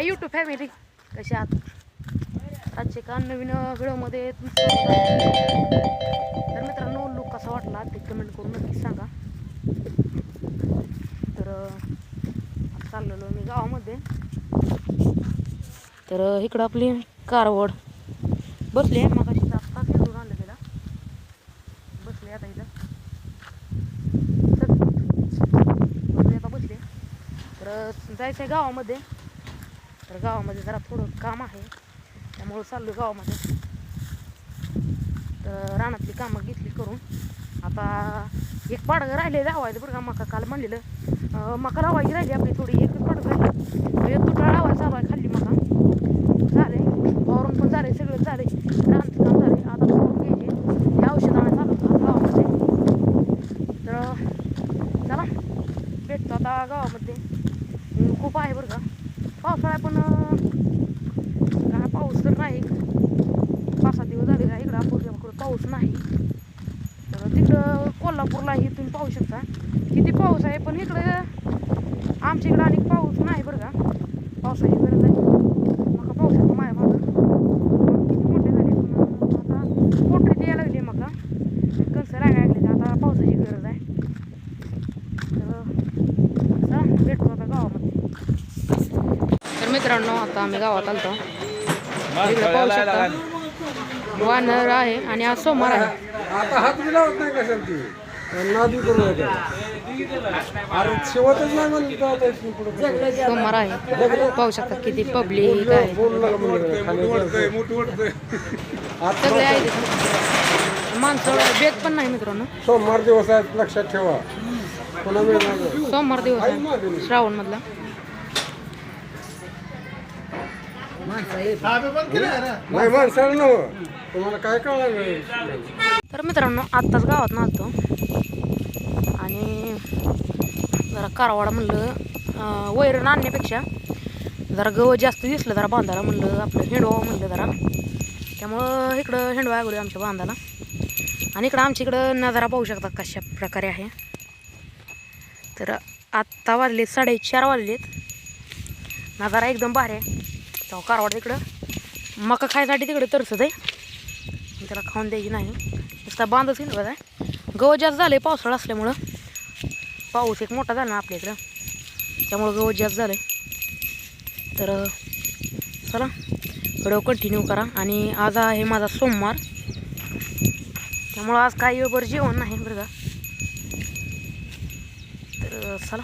Hi YouTube family कशा आहात? आजचे का नवीन व्हिडिओमध्ये तुमचं तर मित्रांनो लुक कसा वाटला ते कमेंट करून नक्कीच सांगा. तर चाललेलो मी गावामध्ये. तर इकडं आपली कारवड बसली आहे. मग अशी आत्ता फिरून आणलं त्याला बसले आता इथं. चल. बसले आता बसले. तर जायचं आहे गावामध्ये. तर गावामध्ये जरा थोडं काम आहे. त्यामुळं चाललो गावामध्ये. तर रानातली कामं घेतली करून. आता एक पाडगं राहिले लावायचं बरं का मका काल म्हणलेलं. मका लावायची राहिली आपली थोडी एक पाडगं राहिली. एक तुटा लावायला चालू आहे खाल्ली मका. झाले वावरून पण झाले सगळं झाले रानाचं काम झाले आता फवारून घ्यायचे. हे औषध आणायला चालू गावामध्ये तर चला. भेटतो आता गावामध्ये. खूप आहे बरं का. पावसाळा पण काय पाऊस तर नाही पाच सात दिवस झाले का इकडं आपण पाऊस नाही. तर तिकडं कोल्हापूरलाही तुम्ही पाहू शकता. किती पाऊस आहे पण इकडं आमच्या इकडं आणि पाऊस नाही बरं का. पावसाची गरज आहे मका पाऊस येतो माया मागं किती मोठे झाले पण आता पोटरी द्यायला लागली मका कणसं लागायला लागली आता पावसाची गरज आहे तर चला भेटतो आता गावामध्ये तर मित्रांनो आता आम्ही गावात आलतो. इकडे पाहू शकता. वानर आहे आणि आज सोमवार आहे. आता हात बी लावत नाही कशाला ती? नादी करू नका. अरे शेवटच नाही म्हणलं तर आता इथून पुढं? सोमवार आहे. पाहू शकता किती पब्लिक आहे. बोलू नका म्हणलं? खाली आता सगळे आहे तिथं माणसं बेत पण नाही मित्रांनो. सोमवार दिवस आहेत लक्षात ठेवा. पुन्हा मिळणार सोमवार दिवस आहे. श्रावण मधला नाही माणसाला नव तुम्हाला काय कळणार तर मित्रांनो आत्ताच गावात नालतो आणि जरा कारवाडा म्हणलं वैरण आणण्यापेक्षा जरा गवत जास्त दिसलं जरा बांधायला म्हणलं आपलं हिंडवा म्हणलं जरा. त्यामुळं इकडं हिंडवा लागलो आमच्या बांधाला. आणि इकडं आमच्या इकडं नजारा पाहू शकता कशा प्रकारे आहे. तर आत्ता वाजलेत साडेचार वाजलेत. नजारा एकदम भारी आहे. तेव्हा कारवाड तिकडं मका खायसाठी तिकडे तरसत आहे त्याला खाऊन द्यायची नाही. नुसता बांधच येईल बघा. गहू जास्त झालं आहे पावसाळा असल्यामुळं. पाऊस एक मोठा झाला ना आपल्या इकडं. त्यामुळं गवत जास्त झालं आहे तर चला. व्हिडिओ कंटिन्यू करा. आणि आज आहे माझा सोमवार. त्यामुळं आज काही बरं जेवण नाही बरं का. तर चला.